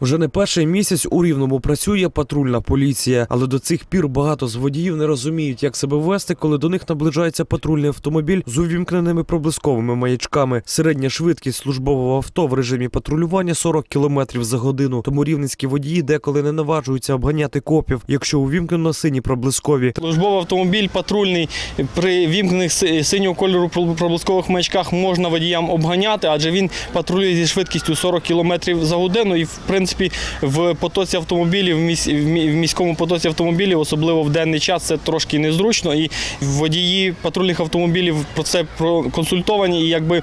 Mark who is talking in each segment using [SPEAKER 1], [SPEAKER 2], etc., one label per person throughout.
[SPEAKER 1] Вже не перший місяць у Рівному працює патрульна поліція, але до цих пір багато з водіїв не розуміють, як себе вести, коли до них наближається патрульний автомобіль з увімкненими проблисковими маячками. Середня швидкість службового авто в режимі патрулювання 40 км за годину. Тому рівненські водії деколи не наважуються обганяти копів, якщо увімкнено сині проблискові.
[SPEAKER 2] Службовий автомобіль патрульний при вімкнених синього кольору проб- проблискових маячках можна водіям обганяти, адже він патрулює зі швидкістю 40 км за годину. І в принципі в потоці автомобілів, в в мі- в міському потоці автомобілів, особливо в денний час, це трошки незручно. І водії патрульних автомобілів про це проконсультовані і якби.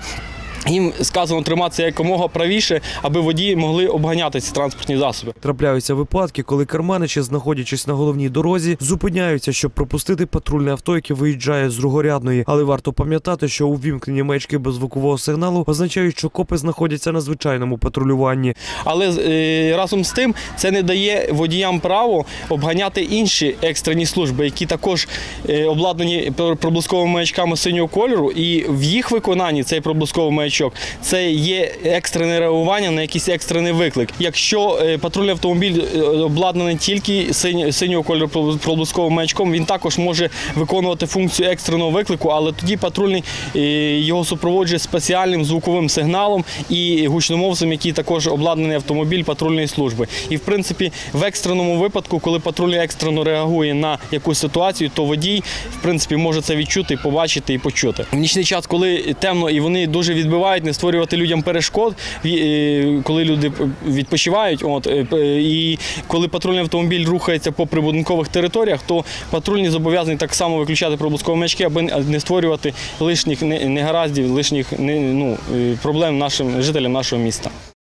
[SPEAKER 2] Їм сказано триматися якомога правіше, аби водії могли обганяти ці транспортні засоби.
[SPEAKER 1] Трапляються випадки, коли керманичі, знаходячись на головній дорозі, зупиняються, щоб пропустити патрульне авто, яке виїжджає з другорядної. Але варто пам'ятати, що увімкнені маячки без звукового сигналу означають, що копи знаходяться на звичайному патрулюванні.
[SPEAKER 2] Але е, разом з тим це не дає водіям право обганяти інші екстрені служби, які також е, обладнані проблисковими маячками синього кольору, і в їх виконанні цей проблисковий маячок це є екстрене реагування на якийсь екстрений виклик. Якщо е, патрульний автомобіль е, обладнаний тільки синього кольору проблисковим маячком, він також може виконувати функцію екстреного виклику, але тоді патрульний е, його супроводжує спеціальним звуковим сигналом і гучномовцем, який також обладнаний автомобіль патрульної служби. І в принципі, в екстреному випадку, коли патрульний екстрено реагує на якусь ситуацію, то водій в принципі може це відчути, побачити і почути. В нічний час, коли темно і вони дуже відбивають, не створювати людям перешкод, коли люди відпочивають. От е, і коли патрульний автомобіль рухається по прибудинкових територіях, то патрульні зобов'язані так само виключати пробускові мячки, аби не створювати лишніх негараздів, лишніх ну, е, проблем нашим жителям нашого міста.